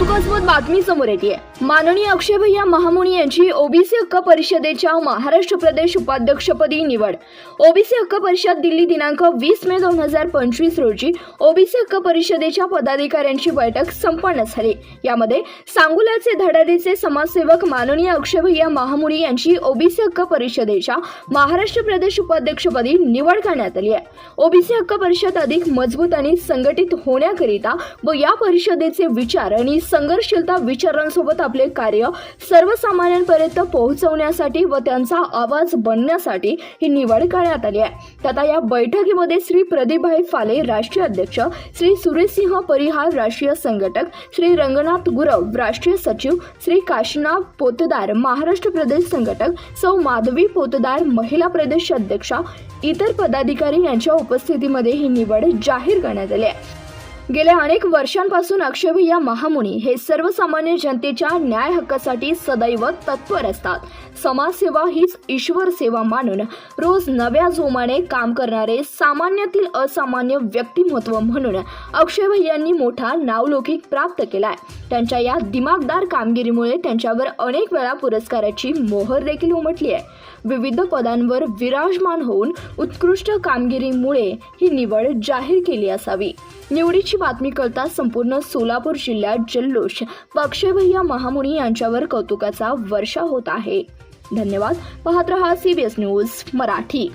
बातमी समोर येते माननीय अक्षय भैया महामुनी यांची ओबीसी हक्क परिषदेच्या महाराष्ट्र प्रदेश उपाध्यक्षपदी निवड. ओबीसी हक्क परिषद दिल्ली दिनांक वीस मे दोन हजार पंचवीस रोजी ओबीसी हक्क परिषदेच्या पदाधिकाऱ्यांची बैठक संपन्न झाली. यामध्ये सांगुल्याचे धडाडीचे समाजसेवक माननीय अक्षय भैया महामुनी यांची ओबीसी हक्क परिषदेच्या महाराष्ट्र प्रदेश उपाध्यक्षपदी निवड करण्यात आली आहे. ओबीसी हक्क परिषद अधिक मजबूत आणि संघटित होण्याकरिता व या परिषदेचे विचार आणि संघर्षशीलता विचारांसोबत आपले कार्य सर्वसामान्यांपर्यंत पोहोचवण्यासाठी व त्यांचा आवाज बनण्यासाठी ही निवड करण्यात आली आहे. तथा या बैठकीमध्ये श्री प्रदीपभाई फाले राष्ट्रीय अध्यक्ष श्री सुरेशसिंह परिहार राष्ट्रीय संघटक श्री रंगनाथ गुरव राष्ट्रीय सचिव श्री काशीनाथ पोतदार महाराष्ट्र प्रदेश संघटक सौ माधवी पोतदार महिला प्रदेश अध्यक्षा इतर पदाधिकारी यांच्या उपस्थितीमध्ये ही निवड जाहीर करण्यात आली आहे. गेल्या अनेक वर्षांपासून अक्षयभैया महामुनी हे सर्वसामान्य जनतेच्या न्याय हक्कासाठी सदैव तत्पर असतात. समाजसेवा हीच ईश्वर सेवा मानून रोज नव्या जोमाने काम करणारे सामान्यातील असामान्य व्यक्तिमत्व म्हणून अक्षयभैयांनी मोठा नावलौकिक प्राप्त केलाय. त्यांच्या या दिमागदार कामगिरीमुळे त्यांच्यावर अनेक वेळा पुरस्काराची मोहर देखील उमटली आहे. विविध पदांवर विराजमान होऊन उत्कृष्ट कामगिरीमुळे ही निवड जाहीर केली असावी. निवडीची बातमी कळता संपूर्ण सोलापूर जिल्ह्यात जल्लोष व महामुनी यांच्यावर कौतुकाचा वर्षा होत आहे. धन्यवाद. पाहत रहा सीबीएस न्यूज मराठी.